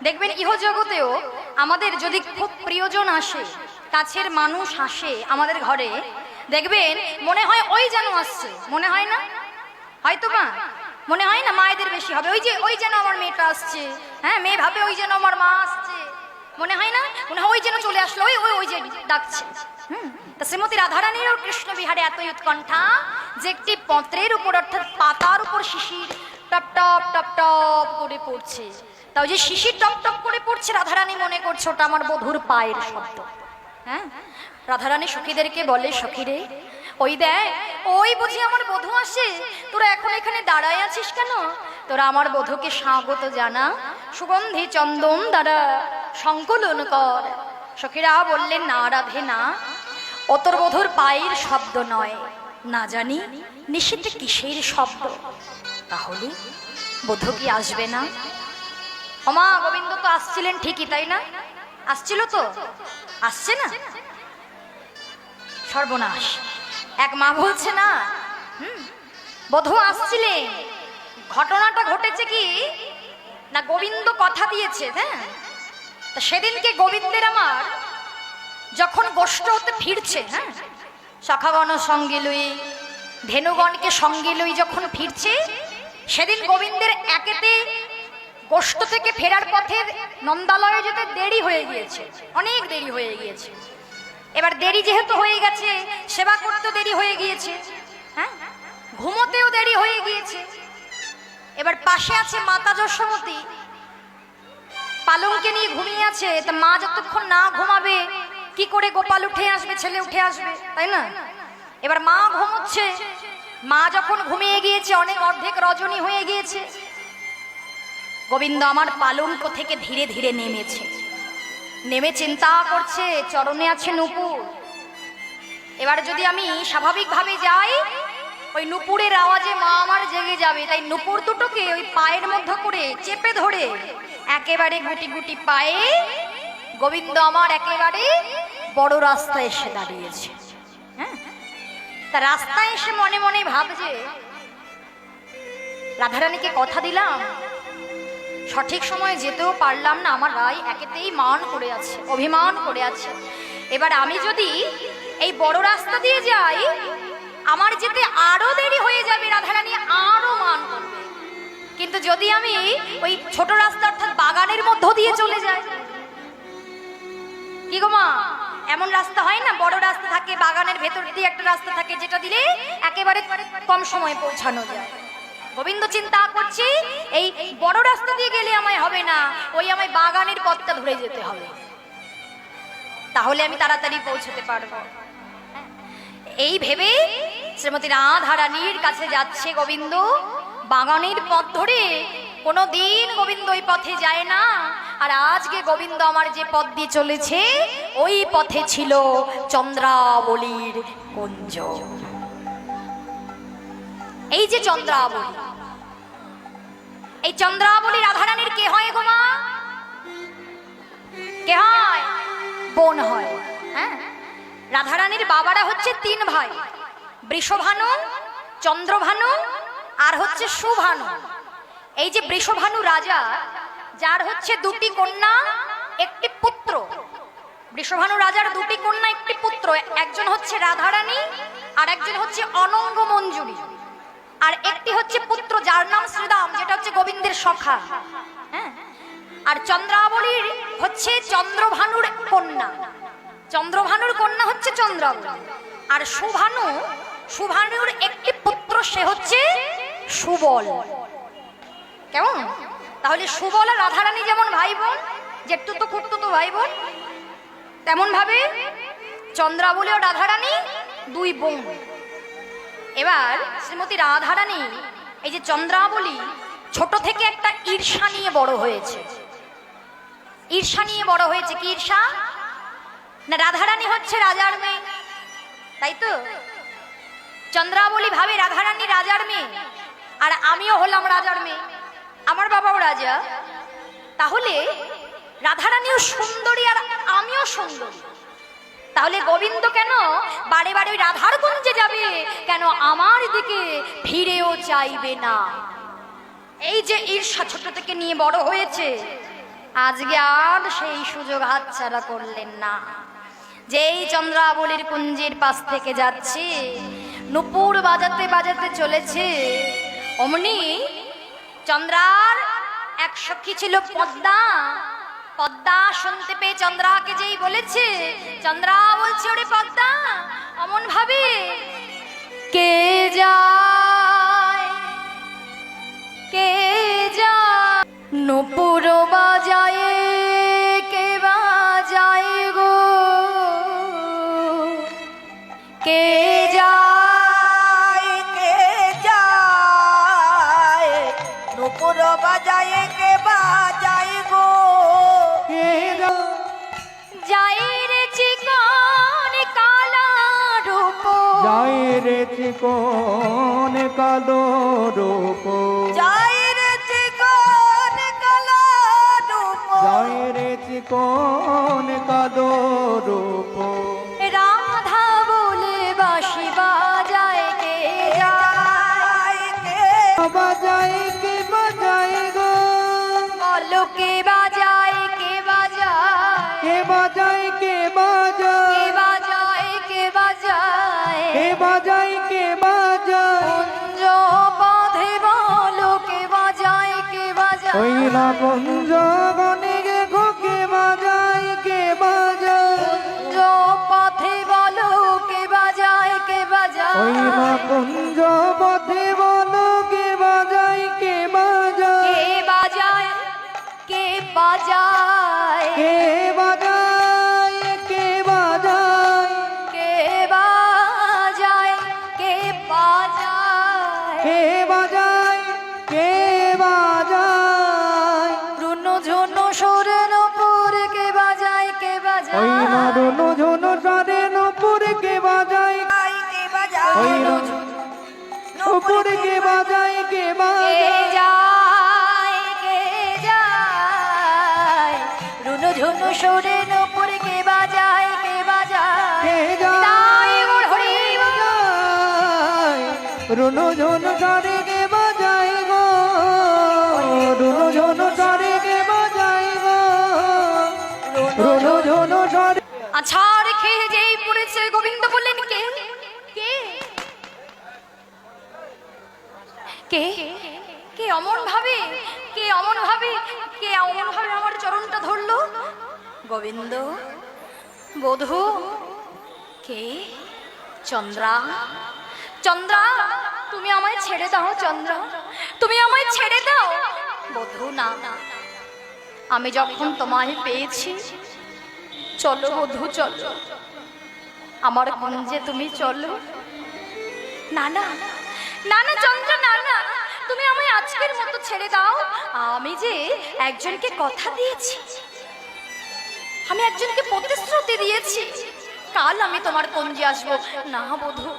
দেখবেন ইহ জগতেও আমাদের যদি খুব প্রিয়জন আসে, কাছের মানুষ আসে আমাদের ঘরে, দেখবেন, মনে হয় ওই যেন আসছে। মনে হয় না? হয়তো মা মনে হয় না মায়েদের বেশি হবে। ওই যে, ওই যেন আমার মেয়েটা আসছে। হ্যাঁ মেয়ে ভাবে ওই যেন আমার মা আসছে। মনে হয় না? মনে হয় ওই যেন চলে আসলো। ওই ওই ওই যে ডাকছে। হুম? তা শ্রীমতী রাধারানীর কৃষ্ণ বিহারে এতই উৎকণ্ঠা যে একটি পত্রের উপর, অর্থাৎ পাতার উপর শিশির টপ টপ টপ টপ করে পড়ছে। তাও যে শিশির টপ টপ করে পড়ছে, রাধারানী মনে করছে ওটা আমার বধুর পায়ের শব্দ। হ্যাঁ? রাধারানী সখীদেরকে বলে, সখীরে, ওই দেখ, ওই বুঝি আমার বধু আসে, তোরা এখন এখানে দাঁড়ায় আছিস কেন? তোরা আমার বধুকে স্বাগত জানা, সুগন্ধি চন্দন দ্বারা সংকলন কর। সখীরা বললেন, না রাধে, না, ও তোর বধুর পায়ের শব্দ নয়। না জানি, নিষেধে কিসের শব্দ? তাহলে বধূ কি আসবে না? অমা গোবিন্দ তো আসছিলেন ঠিকই, তাই না? আসছিল তো? আসছে না? সর্বনাশ। এক মা বলছে, না বধূ আসছিলেন। ঘটনাটা ঘটেছে কি? না, গোবিন্দ কথা দিয়েছে হ্যাঁ? তা সেদিনকে গোবিন্দের আমার যখন গোষ্ঠ হতে ফিরছে হ্যাঁ? সখাগণ সঙ্গে লই ধেনুগণকে সঙ্গে লই যখন ফিরছে, সেদিন গোবিন্দের একেতে গোষ্ঠ থেকে ফেরার পথে নন্দালয়ে যেতে দেরি হয়ে গিয়েছে। অনেক দেরি হয়ে গিয়েছে। এবার দেরি যেহেতু হয়ে গেছে, সেবা করতে দেরি হয়ে গিয়েছে। হ্যাঁ? ঘুমোতেও দেরি হয়ে গিয়েছে। এবার পাশে আছে মাতা যশোমতী পালংকে নিয়ে ঘুমিয়ে আছে, তা মা যতক্ষণ না ঘুমাবে, কি করে গোপাল উঠে আসবে, ছেলে উঠে আসবে, তাই না? এবার মা ঘুমোচ্ছে। মা যখন ঘুমিয়ে গিয়েছে, অনেক অর্ধেক রজনী হয়ে গিয়েছে। গোবিন্দ আমার পালঙ্ক থেকে ধীরে ধীরে নেমেছে। নেমে চিন্তা করছে, চরণে আছে নুপুর। এবার যদি আমি স্বাভাবিকভাবে যাই, ওই নুপুরের আওয়াজে মা আমার জেগে যাবে। তাই নুপুর দুটোকে ওই পায়ের মধ্যে করে চেপে ধরে একেবারে গুটি গুটি পায়ে গোবিন্দ আমার একেবারে বড় রাস্তায় এসে দাঁড়িয়েছে। হ্যাঁ? তা রাস্তায় এসে মনে মনে ভাবছে, রাধারানীকে কথা দিলাম সঠিক সময়ে যেতেও পারলাম না, আমার রায় একেতেই মান করে আছে, অভিমান করে আছে। এবার আমি যদি এই বড় রাস্তা দিয়ে যাই, আমার যেতে আরও দেরি হয়ে যাবে, রাধারানী আরও মান কিন্তু যদি আমি ওই ছোট রাস্তা অর্থাৎ বাগানের মধ্য দিয়ে চলে যাই, কি গো মা? এমন রাস্তা হয় না, বড় রাস্তা থাকে, বাগানের ভেতর দিয়ে একটা রাস্তা থাকে, যেটা দিলে একেবারে কম সময়ে পৌঁছানো যায়। গোবিন্দ চিন্তা করছি, এই বড় রাস্তা দিয়ে গেলে আমায় হবে না, ওই আমায় বাগানের পথটা ধরে যেতে হবে। তাহলে আমি তাড়াতাড়ি পৌঁছতে পারব। এই ভেবে শ্রীমতী রাধারানীর কাছে যাচ্ছে গোবিন্দ। বাগানের পথ ধরে কোনো দিন গোবিন্দ ওই পথে যায় না। আর আজকে গোবিন্দ আমার যে পথ দিয়ে চলেছে, ওই পথে ছিল চন্দ্রাবলীর কুঞ্জ। এই যে চন্দ্রাবলী এই চন্দ্রাবলী রাধারানীর কে হয় গো মা? কে হয়? বোন হয় হ্যাঁ? রাধারানীর বাবারা হচ্ছে তিন ভাই, বৃষভানু, চন্দ্রভানু আর হচ্ছে সুভানু। এই যে বৃষভানু রাজা, যার হচ্ছে দুটি কন্যা, একটি পুত্র। বৃষভানু রাজার দুটি কন্যা, একটি পুত্র, একজন হচ্ছে রাধারানী আর একজন হচ্ছে অনঙ্গ মঞ্জুরি আর একটি হচ্ছে পুত্র যার নাম শ্রীরাম যেটা হচ্ছে গোবিন্দের সখা। হ্যাঁ? আর চন্দ্রাবলীর হচ্ছে চন্দ্রভানুর কন্যা। চন্দ্রভানুর কন্যা হচ্ছে চন্দ্রাবলী। আর সুভানু, সুভানুর একটি পুত্র, সে হচ্ছে সুবল। কেমন? তাহলে সুবল আর রাধারানী যেমন ভাই বোন জেঠু তো খুঁড়তো তো ভাই বোন তেমন ভাবে চন্দ্রাবলী ও রাধারানী দুই বোন। এবার শ্রীমতী রাধারানী, এই যে চন্দ্রাবলী, ছোট থেকে একটা ঈর্ষা নিয়ে বড় হয়েছে। ঈর্ষা নিয়ে বড় হয়েছে, কি ঈর্ষা? না, রাধারানী হচ্ছে রাজার মেয়ে, তাই তো? চন্দ্রাবলী ভাবে রাধারানী রাজার মেয়ে, আর আমিও হলাম রাজার মেয়ে। আমার বাবাও রাজা। তাহলে রাধারানীও সুন্দরী আর আমিও সুন্দরী। তাহলে গোবিন্দ কেন? বারে বারে ওই রাধার গঞ্জে যাবে, কেন আমার দিকে ফিরেও চাইবে না? এই যে ঈর্ষা ছোট থেকে নিয়ে বড় হয়েছে, আজকে আর সেই সুযোগ হাতছাড়া করলেন না। যেই চন্দ্রাবলীর কুঞ্জের পাশ থেকে যাচ্ছে, নুপুর বাজাতে বাজাতে চলেছে, অমনি চন্দ্রার এক সখী ছিল পদ্মা পদ্মা শুনতে পেয়ে চন্দ্রাকে যেই বলেছে, চন্দ্রা বলছে, ওরে পদ্মা, অমন ভাবে কে যায়? কে যায়? নুপুর বাজায় কে বাজায় গো? কে যায়? কে যায়? নুপুর বাজায় চিকন কালো রূপ বাজায় ওই না কুঞ্জ গনে গে গো কে বাজাই কে বাজাই কুঞ্জ পথে বলো কে বাজায় কে ওই বাজায় কুঞ্জ পথে বলো নপুর কে বাজায় কে যায় কে যায়? রুনু ঝুনু সুরের কে? কে অমন ভাবে? কে অমন ভাবে? কে অমন ভাবে আমার চরণটা ধরলো? গোবিন্দ? বধূ? কে? চন্দ্রা? চন্দ্রা, তুমি আমায় ছেড়ে দাও চন্দ্রা। তুমি আমায় ছেড়ে দাও। বধূ, না। আমি যখন তোমায় পেয়েছি, চলো বধু, চলো। আমার কুঞ্জে তুমি চলো। না না। না না চন্দ্র না না তুমি আমায় আজকের মতো ছেড়ে দাও। আমি যে একজনকে কথা দিয়েছি, আমি একজনকে প্রতিশ্রুতি দিয়েছি, কাল আমি তোমার কুঞ্জে আসব। না, বধু,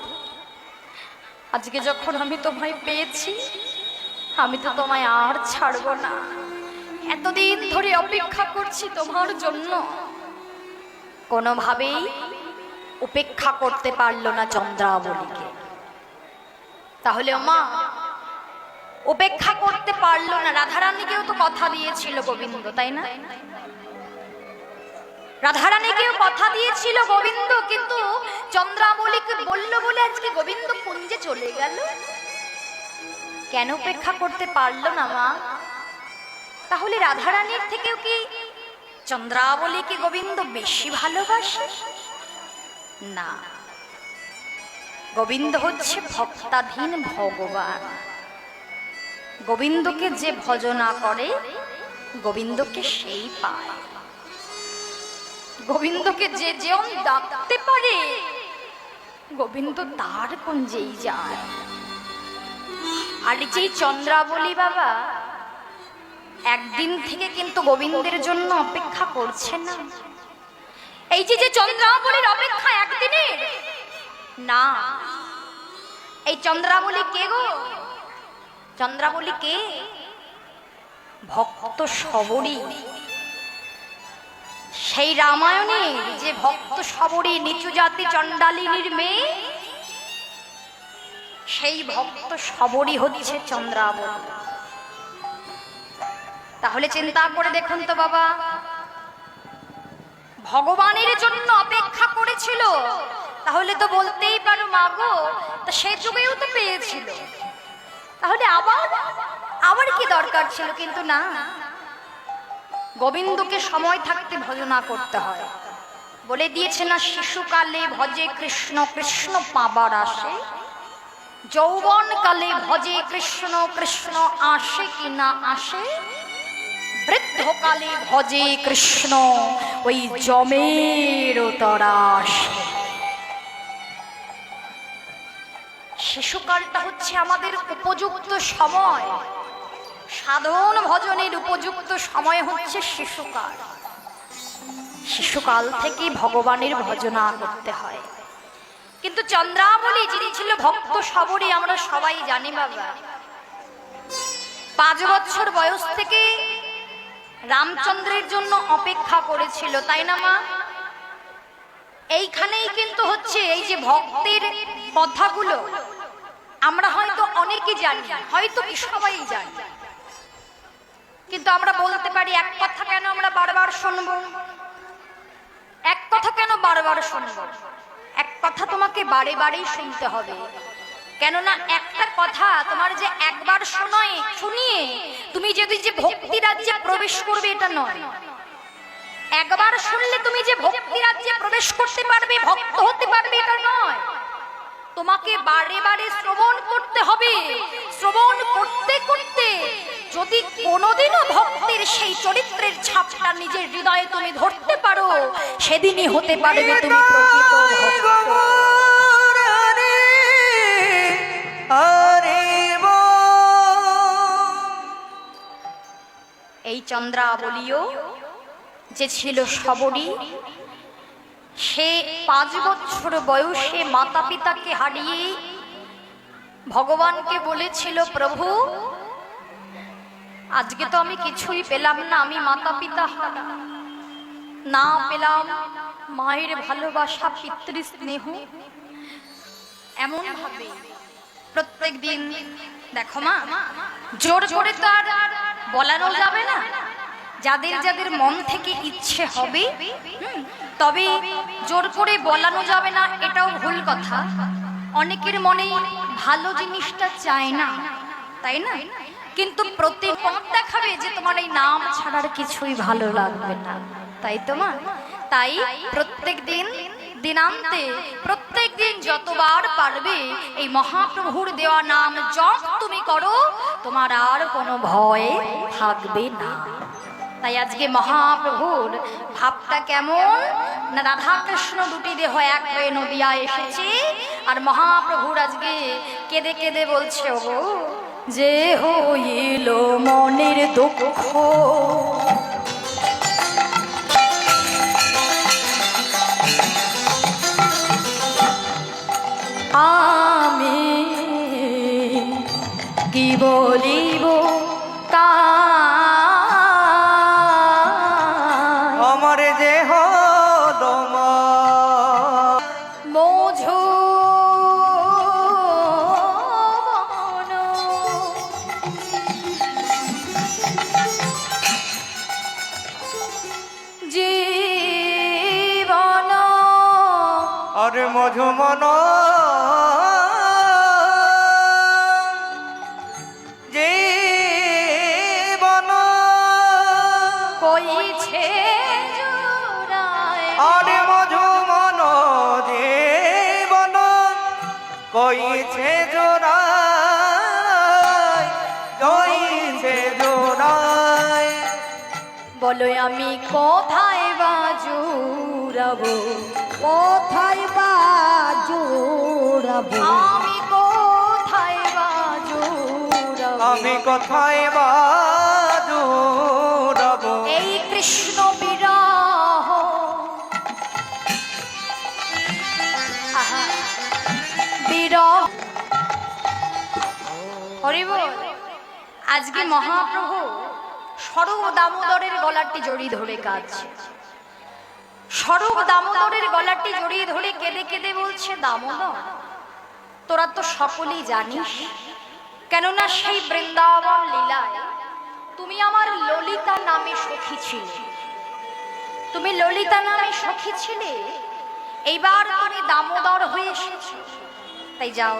আজকে যখন আমি তোমায় পেয়েছি, আমি তো তোমায় আর ছাড়বো না। এতদিন ধরে অপেক্ষা করছি তোমার জন্য। কোনোভাবেই উপেক্ষা করতে পারল না চন্দ্রাবলীকে। তাহলে মা উপেক্ষা করতে পারল না। রাধারানীকেও তো কথা দিয়েছিল গোবিন্দ, তাই না? রাধারানীকেও কথা দিয়েছিল গোবিন্দ, কিন্তু চন্দ্রাবলীকে বলল বলে আজকে গোবিন্দ কুঞ্জে চলে গেল। কেন উপেক্ষা করতে পারল না মা? তাহলে রাধারানীর থেকেও কি চন্দ্রাবলীকে গোবিন্দ বেশি ভালোবাসে? না। গোবিন্দ হচ্ছে ভক্তাধীন ভগবান। গোবিন্দকে যে ভজনা করে, গোবিন্দকে সেই পায়। গোবিন্দকে যে যেমন ডাকতে পারে, গোবিন্দ তার কুঞ্জেই যায়। আর এই যে চন্দ্রাবলী বাবা, একদিন থেকে কিন্তু গোবিন্দের জন্য অপেক্ষা করছে না। এই যে যে চন্দ্রাবলীর অপেক্ষা একদিনের না। এই চন্দ্রাবলী কে গো? চন্দ্রাবলী কে? ভক্ত সবরী সেই রামায়ণে যে ভক্ত সবরী নিচু জাতি চণ্ডালিনীর মেয়ে, সেই ভক্ত সবরী হচ্ছে চন্দ্রাবলী। তাহলে চিন্তা করে দেখুন তো বাবা। ভগবানের জন্য অপেক্ষা করেছিল। তাহলে তো বলতেই পারো মাগো তা সে যুগেও তো পেয়েছিল। তাহলে আবার আবার কি দরকার ছিল কিন্তু না? গোবিন্দকে সময় থাকতে ভজনা করতে হয়। বলে দিয়েছে না, শিশুকালে ভজে কৃষ্ণ কৃষ্ণ পাবার আসে। যৌবন কালে ভজে কৃষ্ণ কৃষ্ণ আসে কি না আসে? বৃদ্ধকালে ভজে কৃষ্ণ, ওই জমের তরাস। শিশুকালটা হচ্ছে আমাদের উপযুক্ত সময়। সাধন ভজনের উপযুক্ত সময় হচ্ছে শিশুকাল শিশুকাল থেকে ভগবানের ভজনা করতে হয়। কিন্তু চন্দ্রাবলী, যিনি ছিল ভক্ত সবরই আমরা সবাই জানি বাবা। পাঁচ বছর বয়স থেকে রামচন্দ্রের জন্য অপেক্ষা করেছিল, তাই না মা? এইখানেই কিন্তু হচ্ছে এই যে ভক্তের কথাগুলো। আমরা হয়তো অনেকেই জানি, হয়তো কি সবাই জানি। কিন্তু আমরা বলতে পারি, এক কথা কেন আমরা বারবার শুনব? এক কথা কেন বারবার শুনব? এক কথা তোমাকে বারে বারেই শুনতে হবে। কেননা একটা কথা তোমার যে একবার শোনায়, শুনিয়ে তুমি যদি যে ভক্তি রাজ্যে প্রবেশ করবে, এটা নয়। একবার শুনলে তুমি যে ভক্তি রাজ্যে প্রবেশ করতে পারবে, ভক্ত হতে পারবে, এটা নয়। তোমাকে বারে বারে শ্রবণ করতে হবে শ্রবণ করতে করতে যদি কোনোদিনও ভক্তের সেই চরিত্রের ছাপটা নিজের হৃদয়ে তুমি ধরতে পারো সেদিনই হতে পারবে তুমি প্রকৃত। এই চন্দ্রাবলীও যে ছিল সবরী সে পাঁচ বছর বয়সে মাতা পিতাকে হারিয়ে ভগবানকে বলেছিল, প্রভু, আজকে তো আমি কিছুই পেলাম না, আমি মাতা পিতা না পেলাম মায়ের ভালোবাসা পিতৃ স্নেহ এমন ভাবে প্রত্যেক দিন, দেখো মা, জোর করে তো আর বলানো যাবে না। যাদের যাদের মন থেকে ইচ্ছে হবে তবে জোর করে বলানো যাবে না, এটাও ভুল কথা। অনেকের মনে ভালো জিনিসটা চায় না, তাই না? কিন্তু প্রতি পথ দেখাবে যে তোমার এই নাম ছাড়ার কিছুই ভালো লাগবে না, তাই তো মা? তাই প্রত্যেক দিন দিনান্তে, প্রত্যেক দিন যতবার পারবে এই মহাপ্রভুর দেওয়া নাম জপ তুমি করো, তোমার আর কোনো ভয় থাকবে না। তাই আজকে মহাপ্রভুর ভাবটা কেমন? না রাধা কৃষ্ণ দুটি দেহ এক হয়ে নদিয়া এসেছে। আর মহাপ্রভুর আজকে কেঁদে কেঁদে বলছে ও যে হইল মনের দুঃখ আমি কি বলিব বলো আমি কোথায় বাজুরাবো কোথায় বা জোড়াবো? আমি কোথায় বাজুরাবো আমি কোথায় বাজু রব এই কৃষ্ণ বিরহ। আহা, বিরহ। হরিব আজকে মহাপ্রভু সরব দামোদরের গলাটি জড়িয়ে ধরে কাঁদছে। সরব দামোদরের গলাটি জড়িয়ে ধরে কেঁদে কেঁদে বলছে, দামোদর, তোরা তো সকলেই জানিস, কেননা সেই বৃন্দাবন লীলায় তুমি আমার ললিতা নামে সখী ছিলে। তুমি ললিতা নামে সখী ছিলে, এইবার তুমি দামোদর হয়ে এসেছ। তাই যাও